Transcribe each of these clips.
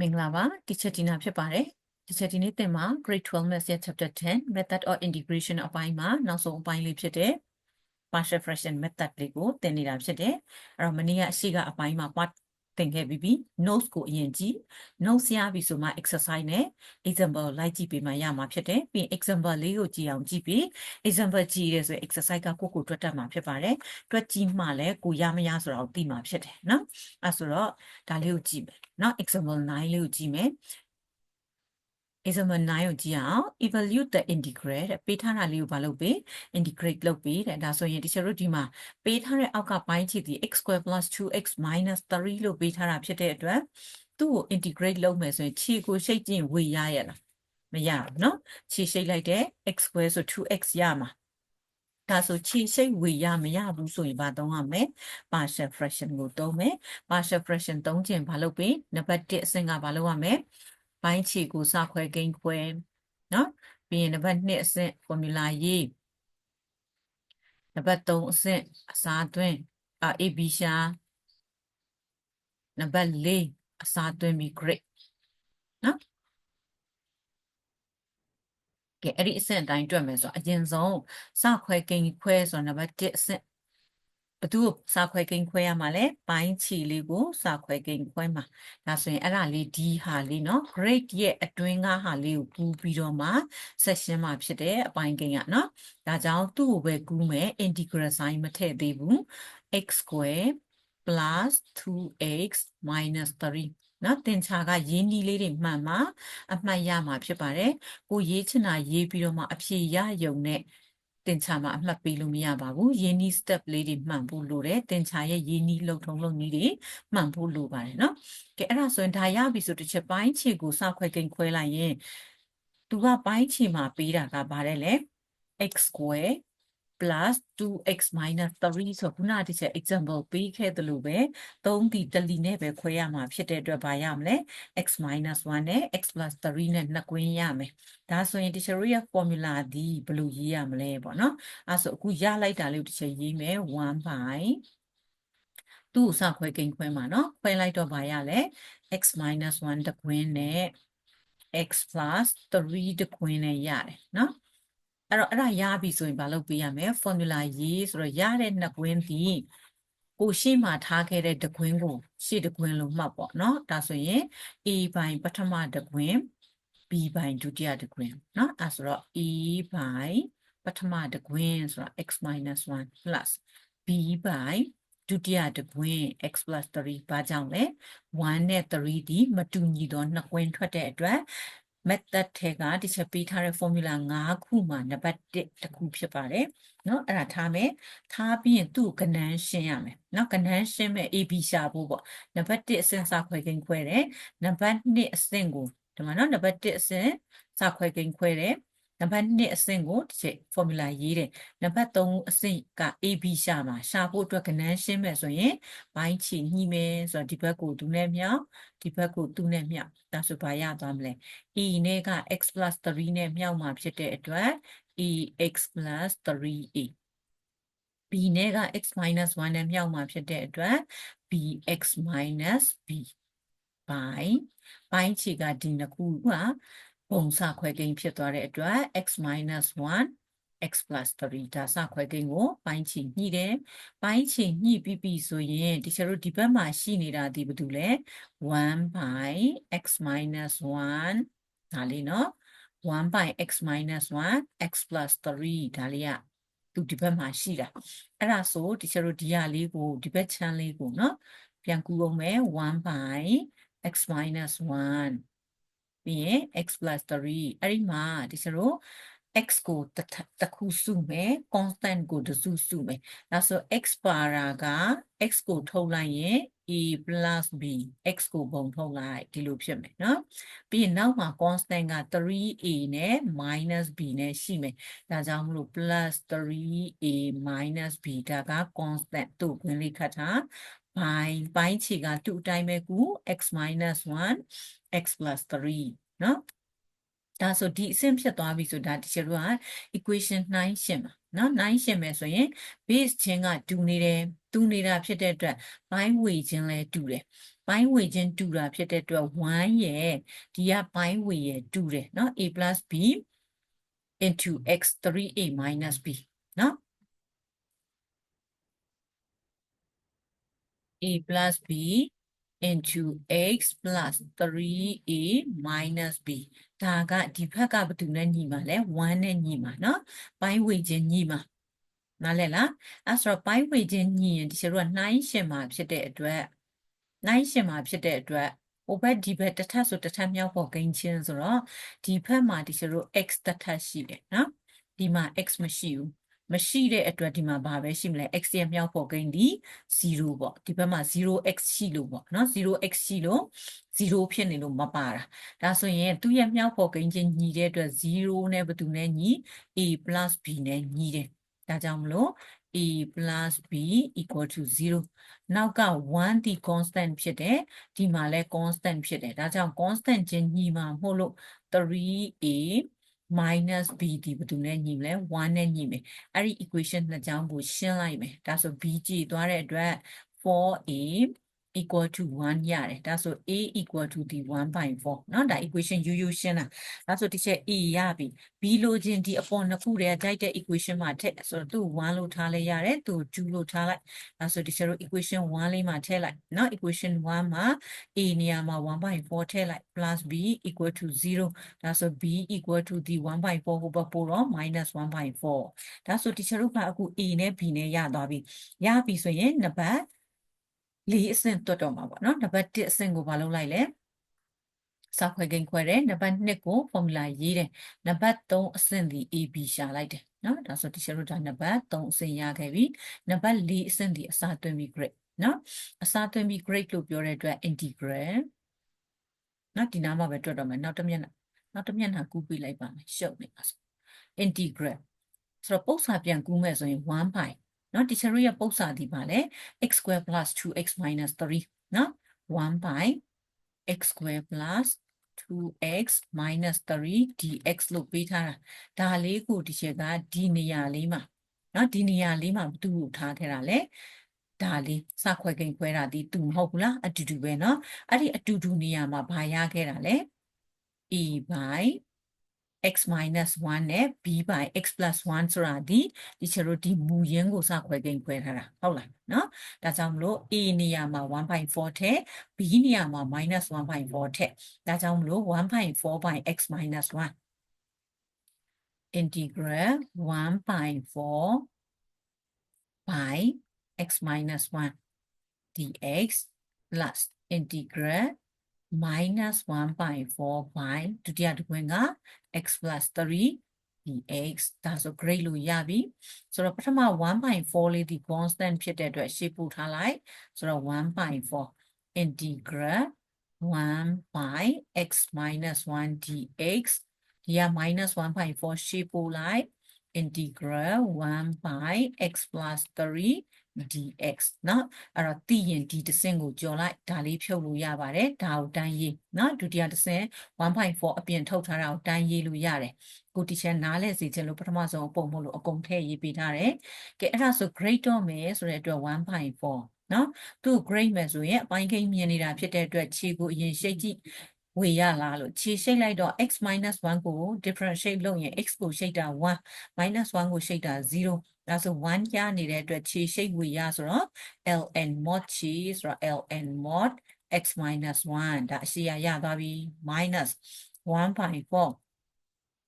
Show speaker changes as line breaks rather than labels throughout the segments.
မင်္ဂလာပါ teacher Tina ဖြစ်ပါတယ် teacher ဒီနေ့သင်မှာ grade 12 maths ရဲ့ chapter 10 method of integration အပိုင်းမှာနောက်ဆုံးအပိုင်းလေးဖြစ်တဲ့ partial fraction method လေးကိုသင်နေတာဖြစ်တယ်အဲ့တော့မနေ့ကအရှိကအပိုင်းမှာ part သင်ခဲ့ပြီးပြီ notes ကိုအရင်ကြည့် notes ရပြီဆိုမှ exercise နဲ့ example လိုက်ကြည့်ပေးမှရမှာဖြစ်တယ်ပြီးရင် example လေးကိုကြည့်အောင်ကြည့်ပြီး example ကြည့်ရဲဆိုရင် exercise ကကိုယ့်ကိုတွက်တတ်မှာဖြစ်ပါတယ်တွက်ကြည့်မှလည်းကိုရမရဆိုတာကိုသိမှာဖြစ်တယ်နော်အဲ့ဆိုတော့ဒါလေးကိုကြည့်မယ်နော် example 9လေးကိုကြည့်မယ် example 9ကိုကြည့်အောင် evaluate the integral တဲ့ပေးထားတာလေးကိုမလုပ်ပေး integrate လုပ်ပေးတဲ့ဒါဆိုရင်တချို့တို့ဒီမှာပေးထားတဲ့အောက်ကပိုင်းချီဒီ x square plus 2x minus 3လို့ပေးထားတာဖြစ်တဲ့အတွက်သူ့ကို integrate လုပ်မယ်ဆိုရင်ခြေကိုရှိတ်ကျင်ဝေရရလားမရဘူးเนาะခြေရှိတ်လိုက်တဲ့ x square ဆို 2x ရမှာဒါဆိုခြေရှိတ်ဝေရမရဘူးဆိုရင်ဘာသုံးရမလဲ partial fraction ကိုသုံးမယ် partial fraction သုံးခြင်းဘာလုပ်ပေးနံပါတ်1အဆင့်ကဘာလုပ်ရမလဲ ပိုင်းခြေကိုစခွဲကိန်းခွဲနော်ပြီးရင်နံပါတ်2အဆင့် formula ရေးနံပါတ်3အဆင့်အစားသွင်းအာ AB ရှာနံပါတ်4အစားသွင်းပြီး grade နော်ကဲအဲ့ဒီအဆင့်အတိုင်းတွက်မယ်ဆိုတော့အရင်ဆုံးစခွဲကိန်းခွဲဆိုတော့နံပါတ်1အဆင့် ဘသူ့စာခွဲကိန်းခွဲရမှာလဲပိုင်းချီလေးကိုစာခွဲကိန်းခွဲမှာဒါဆိုရင်အဲ့ဒါလေးဒီဟာလေးเนาะ grade ရဲ့အတွင်းကဟာလေးကိုကူးပြီးတော့မှ section မှာဖြစ်တဲ့အပိုင်းကိန်းကเนาะဒါကြောင့်သူ့ကိုပဲကူးမယ် integral sign မထည့်သေးဘူး x square plus 2x minus 3နော်တင်ချာကရင်းနှီးလေးတွေမှန်မှာအမှတ်ရမှာဖြစ်ပါတယ်ကိုရေးချင်တာရေးပြီးတော့မှအဖြေရယုံနဲ့ တင်ချာမှာအမှတ်ပေးလို့မရပါဘူးရင်းနှီး step လေးတွေမှန်ဖို့လိုတယ်တင်ချာရဲ့ရင်းနှီးလှုပ်ထုံလှုပ်နည်းတွေမှန်ဖို့လိုပါတယ်နော်ကဲအဲ့ဒါဆိုရင်ဒါရပြီဆိုတစ်ချက်ပိုင်းခြေကိုစခွဲကိန်းခွဲလိုက်ရင်သူကပိုင်းခြေမှာပေးတာကပါတယ်လေ x square plus 2x minus 3ဆိုခုနကတစ်ချက် example ပေးခဲ့သလိုပဲ3ဒီတလီနဲ့ပဲခွဲရမှာဖြစ်တဲ့အတွက်ဘာရမလဲ x minus 1နဲ့ x plus 3နဲ့နှစ်ကွင်းရမယ်ဒါဆိုရင် teacher ရဲ့ formula ဒီဘယ်လိုရေးရမလဲပေါ့နော်အဲဆိုအခုရလိုက်တာလေးကို teacher ရေးမယ်1 by သူ့ကိုစခွဲကိန်းခွဲမှာနော်ခွဲလိုက်တော့ဘာရလဲ x minus 1တကွင်းနဲ့ x plus 3တကွင်းနဲ့ရတယ်နော် အဲ့တော့အဲ့ဒါရပြီဆိုရင်မလုပ်ပေးရမယ် formula ရေးဆိုတော့ရတဲ့နှစ်ကွင်းဒီကိုရှေ့မှာထားခဲ့တဲ့တကွင်းကိုရှေ့တကွင်းလို့မှတ်ပေါ့နော်ဒါဆိုရင် a ဘိုင်ပထမတကွင်း b ဘိုင်ဒုတိယတကွင်းနော်အဲ့ဆိုတော့ a ဘိုင်ပထမတကွင်းဆိုတော့ x 1 plus b ဘိုင်ဒုတိယတကွင်း x 3ဘာကြောင့်လဲ1နဲ့3ဒီမတူညီသောနှစ်ကွင်းထွက်တဲ့အတွက် method ထဲကဒီချက်ပေးထားတဲ့ formula 5ခုမှာနံပါတ်1တစ်ခုဖြစ်ပါတယ်เนาะအဲ့ဒါထားမယ်ထားပြီးရင်သူ့ကဏ္ဍရှင်းရမယ်เนาะကဏ္ဍရှင်းမဲ့ AB ရှာဖို့ပေါ့နံပါတ်1အဆင့်စာခွဲကိန်းခွဲတယ်နံပါတ်2အဆင့်ကိုဒီမှာเนาะနံပါတ်1အဆင့်စာခွဲကိန်းခွဲတယ် နံပါတ်2အဆင့်ကိုတစ်ချက် formula ရေးတယ်နံပါတ်3အဆင့်က AB ရှာမှာရှာဖို့အတွက်ကဏ္ဍရှင်းမယ်ဆိုရင်ဘိုင်းချီညှိမယ်ဆိုတော့ဒီဘက်ကိုသူနဲ့မြောက်ဒီဘက်ကိုသူနဲ့မြောက်ဒါဆိုဘာရသွားမလဲ e နဲ့က x 3နဲ့မြောက်မှာဖြစ်တဲ့အတွက် ex 3a b နဲ့က x 1နဲ့မြောက်မှာဖြစ်တဲ့အတွက် bx b ဘိုင်းဘိုင်းချီကဒီနှစ်ခုက ပုံစခွဲကိန်းဖြစ်သွားတဲ့အတွက် x 1 x 3ဒါစခွဲကိန်းကိုပိုင်းချီညှိတယ်ပိုင်းချီညှိပြီးပြီဆိုရင်တချို့တို့ဒီဘက်မှာရှိနေတာဒီဘာတူလဲ1 by x 1ဒါလေးနော်1 by x 1 x 3ဒါလေးကသူဒီဘက်မှာရှိတာအဲ့ဒါဆိုတချို့တို့ဒီဟာလေးကိုဒီဘက် channel လေးကိုနော်ပြန်ကူအောင်မယ်1 by x 1 ပြီးရင် x plus 3အဲ့ဒီမှာဒီစရို x ကိုတခုစုမယ် constant ကိုတစုစုမယ်ဒါဆို x ပါရာက x ကိုထုတ်လိုက်ရင် a plus b x ကိုပုံထုတ်လိုက်ဒီလိုဖြစ်မယ်နော်ပြီးရင်နောက်မှာ constant က 3a နဲ့ minus b နဲ့ရှိမယ်ဒါကြောင့်မလို့ plus 3a minus b ဒါက constant တို့ဝင်လေးခတ်တာ ဘိုင်းဘိုင်းချီက2အတိုင်းပဲကူ x 1 x 3เนาะဒါဆိုဒီအဆင့်ဖြစ်သွားပြီဆိုဒါတချို့က equation 9ရှင်းပါနော်9ရှင်းမယ်ဆိုရင် base ချင်းကတူနေတယ်တူနေတာဖြစ်တဲ့အတွက် bind ဝေချင်းလဲတူတယ် ပိုင်းဝေခြင်းတူတာဖြစ်တဲ့အတွက်1ရဲ့ဒီကပိုင်းဝေရဲ့တူတယ်เนาะ a plus b into x 3a minus b เนาะ a plus b into x plus 3a minus b ဒါကဒီဘက်ကဘယ်သူနဲ့ညီမှာလဲ1နဲ့ညီမှာเนาะပိုင်းဝေခြင်းညီမှာနားလည်လားအဲ့ဆိုတော့ပိုင်းဝေခြင်းညီရင်ဒီကျတော့နှိုင်းရှင်မှာဖြစ်တဲ့အတွက်နှိုင်းရှင်မှာဖြစ်တဲ့အတွက်ဟိုဘက်ဒီဘက်တစ်ထပ်ဆိုတစ်ထပ်မြောက်ဖို့ဂိမ်းချင်းဆိုတော့ဒီဘက်မှာဒီကျတော့ x တစ်ထပ်ရှိတယ်နော်ဒီမှာ x မရှိဘူး မရှိတဲ့အတွက်ဒီမှာဘာပဲရှိမလဲ x ရဲ့မြောက်ဖို့ဂိမ်းဒီ0ပေါ့ဒီဘက်မှာ 0x ရှိလို့ပေါ့နော် 0x ရှိလို့0ဖြစ်နေလို့မပါတာဒါဆိုရင်သူ့ရဲ့မြောက်ဖို့ဂိမ်းချင်းညီတဲ့အတွက်0နဲ့ဘယ်သူနဲ့ညီ a b နဲ့ညီတယ်ဒါကြောင့်မလို့ a plus b equal to 0နောက်က1ဒီ constant ဖြစ်တယ်ဒီမှာလည်း constant ဖြစ်တယ်ဒါကြောင့် constant ချင်းညီမှာမဟုတ်လို့ 3a minus b ဒီဘယ်သူနဲ့ညီမလဲ1နဲ့ညီမယ်အဲ့ဒီ equation နှစ်ကြောင်းကိုရှင်းလိုက်မယ်ဒါဆို b ကြည့်သွားတဲ့အတွက် 4a equal to 1ရတယ်ဒါဆို a equal to ဒီ1/4เนาะဒါ equation ရိုးရိုးရှင်းတာဒါဆိုတစ်ချက် a ရပြီ b လိုချင်ဒီအပေါ်နှစ်ခုတည်းကြိုက်တဲ့ equation မှာထည့်ဆိုတော့သူ့1လို့ထားလိုက်ရတယ်သူ2လို့ထားလိုက်ဒါဆိုတစ်ချက်တို့ equation 1လေးမှာထည့်လိုက်เนาะ equation 1မှာ a နေရာမှာ1/4ထည့်လိုက် plus b equal to 0ဒါဆို b equal to ဒီ1/4ဟိုဘက်ပို့တော့ minus 1/4ဒါဆိုတစ်ချက်တို့ကအခု a နဲ့ b နဲ့ရသွားပြီရပြီဆိုရင်နှစ်ပတ် လေးအဆင့်တွတ်တော့မှာပေါ့နော်နံပါတ်1အဆင့်ကိုမလုပ်လိုက်လဲစာခွဲကိန်းခွဲတယ်နံပါတ်2ကို formula ရေးတယ်နံပါတ်3အဆင့်ဒီ AB ရှာလိုက်တယ်နော်ဒါဆိုတချို့တို့ဒါနံပါတ်3အဆင့်ရခဲ့ပြီနံပါတ်4အဆင့်ဒီအစာသွင်းပြီး grade နော်အစာသွင်းပြီး grade လို့ပြောတဲ့အတွက် integral နော်ဒီနားမှာပဲတွတ်တော့မယ်နောက်တစ်မျက်နှာနောက်တစ်မျက်နှာကူးပြီးလိုက်ပါမယ်ရှုပ်နေပါစို့ integral ဆိုတော့ပုံစံပြန်ကူးမယ်ဆိုရင်1 by နော်တီချာတို့ရဲ့ပုံစံဒီပါလေ x square plus 2x minus 3နော်1 by x square plus 2x minus 3 dx လို့ပေးထားတာဒါလေးကိုဒီချက်ကဒီနေရာလေးမှာနော်ဒီနေရာလေးမှာဘယ်သူ့ကိုထားခဲ့တာလဲဒါလေးစခွဲကိန်းခွဲတာဒီသူမဟုတ်ဘူးလားအတူတူပဲเนาะအဲ့ဒီအတူတူနေရာမှာဘာရခဲ့တာလဲ e by x minus 1နဲ့ b by x plus 1ဆိုတာဒီဒီချေတို့ဒီမူရင်းကိုစခွဲကိန်းခွဲထားတာဟုတ်လားနော်ဒါကြောင့်မလို့ a နေရာမှာ1.4ထက် b နေရာမှာ minus 1.4ထက်ဒါကြောင့်မလို့1.4 by x minus 1 integral 1.4 by x minus 1 dx plus integral minus 1.4 by ဒုတိယတစ်ခွင်က x plus 3 dx ဒါဆို grade လို့ရပြီဆိုတော့ပထမ1.4လေးဒီ constant ဖြစ်တဲ့အတွက်ရှေ့ပို့ထားလိုက်ဆိုတော့1.4 integral 1 by x minus 1 dx ဒီက minus 1.4ရှေ့ပို့လိုက် integral 1 by x plus 3 dx เนาะအဲ့တော့သိရင်ဒီတစ်ဆင့်ကိုကြော်လိုက်ဒါလေးဖြုတ်လို့ရပါတယ်ဒါကိုတန်းရေးเนาะဒုတိယတစ်ဆင့်1.4အပြင်ထုတ်ထားတာကိုတန်းရေးလို့ရတယ်ကိုတီချာနားလဲစီခြင်းလို့ပထမဆုံးအပုံမို့လို့အကုန်ထည့်ရေးပေးထားတယ်ကဲအဲ့ဒါဆို grade တော့မယ်ဆိုတဲ့အတွက်1.4နော်သူ grade မယ်ဆိုရင်အပိုင်းကိန်းမြင်နေတာဖြစ်တဲ့အတွက်ခြေကိုအရင်ရှိတ်ကြည့်ဝေရလားလို့ခြေရှိတ်လိုက်တော့ x 1ကို differentiate လုပ်ရင် x ကိုရှိတ်တာ1 1ကိုရှိတ်တာ0 ဒါဆို1ရနေတဲ့အတွက်ခြေရှိတ်ဝေရဆိုတော့ ln mod ခြေဆိုတော့ ln mod x 1ဒါအရှိရရသွားပြီ minus 1.4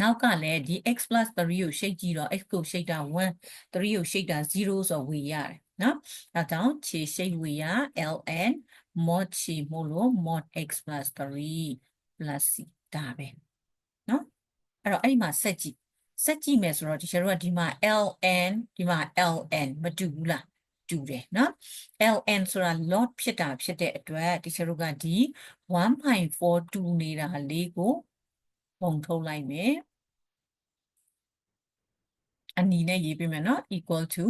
နောက်ကလည်းဒီ x 3ကိုရှိတ်ကြည့်တော့ x ကိုရှိတ်တာ1 3ကိုရှိတ်တာ0ဆိုဝေရတယ်နော်အဲကြောင့်ခြေရှိတ်ဝေရ ln mod ခြေမို့လို့ mod x 3 plus c ဒါပဲနော်အဲ့တော့အဲ့ဒီမှာဆက်ကြည့် ဆက်ကြည့်မယ်ဆိုတော့ဒီကျတို့ကဒီမှာ ln ဒီမှာ ln မတူဘူးလားတူတယ်နော် ln ဆိုတာ log ဖြစ်တာဖြစ်တဲ့အတွက်ဒီကျတို့ကဒီ1.42နေတာလေးကိုပုံထုတ်လိုက်မယ်အနီနဲ့ရေးပေးမယ်နော် equal to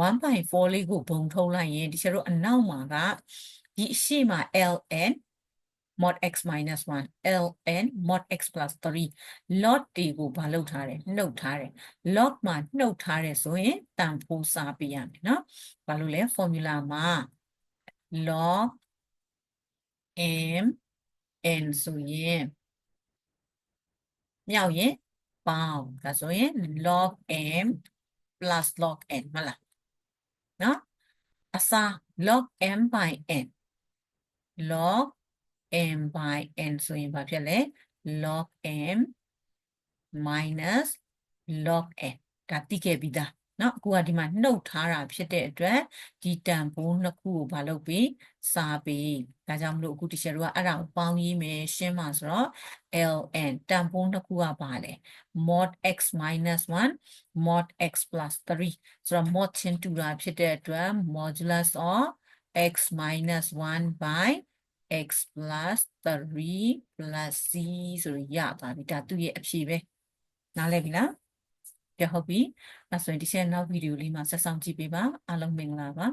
1.4လေးကိုဘုံထုတ်လိုက်ရင်ဒီကျတို့အနောက်မှာကဒီအရှိမှာ ln mod x minus 1 ln mod x plus 3 log တွေကိုဘာလုပ်ထားတယ်နှုတ်ထားတယ် log မှာနှုတ်ထားတယ်ဆိုရင်တန်ဖိုးစားပေးရမယ်နော်ဘာလို့လဲ formula မှာ log m n ဆိုရင်မြောက်ရင်ပေါင်းဒါဆိုရင် log m plus log n မဟုတ်လားနော်အစား log m by n log m by n ဆိုရင်ဘာဖြစ်လဲ log m minus log n ဒါသိခဲ့ပြီးသားเนาะအခုကဒီမှာနှုတ်ထားတာဖြစ်တဲ့အတွက်ဒီတန်ဖိုးနှစ်ခုကိုဘာလုပ်ပြီးစာပြီးဒါကြောင့်မလို့အခုတီချာတို့ကအဲ့ဒါကိုပေါင်းရေးမယ်ရှင်းပါဆိုတော့ ln တန်ဖိုးနှစ်ခုကပါလေ mod x minus 1 mod x plus 3ဆိုတော့ mod ချင်းတူတာဖြစ်တဲ့အတွက် modulus of x minus 1 by x plus 3 plus c ဆိုရရသွားပြီဒါသူ့ရဲ့အဖြေပဲနားလည်ပြီလားကြဟုတ်ပြီအဲဆိုရင်ဒီချက်နောက်ဗီဒီယိုလေးမှာဆက်ဆောင်ကြည့်ပေးပါအားလုံးမင်္ဂလာပါ